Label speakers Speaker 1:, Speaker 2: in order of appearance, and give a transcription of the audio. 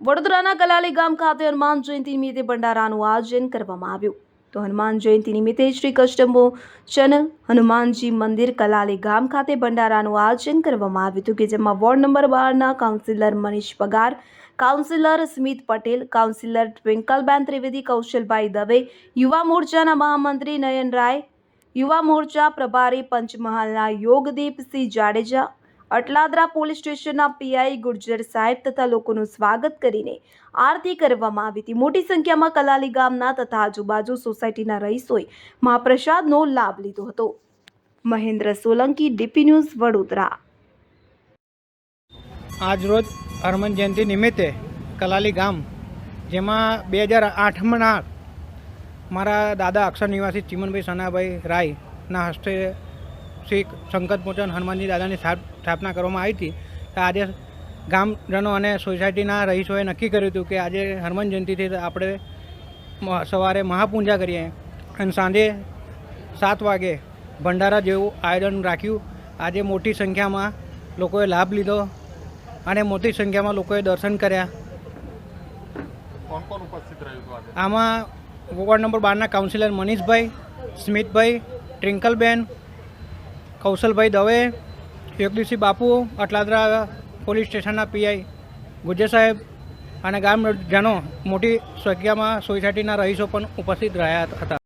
Speaker 1: વડોદરાના કલાલી ગામ ખાતે હનુમાન જયંતિ નિમિત્તે ભંડારાનું આયોજન કરવામાં આવ્યું. તો હનુમાન જયંતિ નિમિત્તે શ્રી કષ્ટમોચન હનુમાનજી મંદિર કલાલી ગામ ખાતે ભંડારાનું આયોજન કરવામાં આવ્યું હતું કે જેમાં વોર્ડ નંબર બારના councillor Manish Pagar, councillor Smit Patel, councillor Twinkleben Trivedi, Kaushalbhai Dave, યુવા મોરચાના મહામંત્રી નયન રાય યુવા મોરચા પ્રભારી પંચમહાલના યોગદીપસિંહ જાડેજા અટલાદરા પોલીસ સ્ટેશનના પીઆઈ ગુર્જર સાહેબ તથા લોકોનું સ્વાગત કરીને આરતી કરવામાં આવી હતી. મોટી સંખ્યામાં કલાલી ગામના તથા આજુબાજુ સોસાયટીના રહીશોએ મહાપ્રસાદનો લાભ લીધો હતો. Mahendra Solanki, DP news, Vadodara.
Speaker 2: આજરોજ હનુમાન જયંતિ નિમિત્તે કલાલી ગામ, જેમાં બે હજાર આઠમાં મારા દાદા અક્ષર નિવાસી ચિમનભાઈ સનાભાઈ રાયના હસ્તે શ્રી સંકટ મોચન હનુમાનજી દાદાની સ્થાપ- સ્થાપના કરવામાં આવી હતી. તો આજે ગામજનો અને સોસાયટીના રહીશોએ નક્કી કર્યું હતું કે આજે હનુમાન જયંતિથી આપણે સવારે મહાપૂજા કરીએ અને સાંજે સાત વાગે ભંડારા જેવું આયોજન રાખ્યું. આજે મોટી સંખ્યામાં લોકોએ લાભ લીધો અને મોટી સંખ્યામાં લોકોએ દર્શન કર્યા. આમાં વોર્ડ નંબર બારના કાઉન્સિલર મનીષભાઈ સ્મિતભાઈ ટ્વિંકલબેન કૌશલભાઈ દવે યોગદીસી બાપુ, અટલાદરા પોલીસ સ્ટેશનના પીઆઈ ગુજ્જર સાહેબ અને ગામજનો મોટી સંખ્યામાં સોસાયટીના રહીશો પણ ઉપસ્થિત રહ્યા હતા.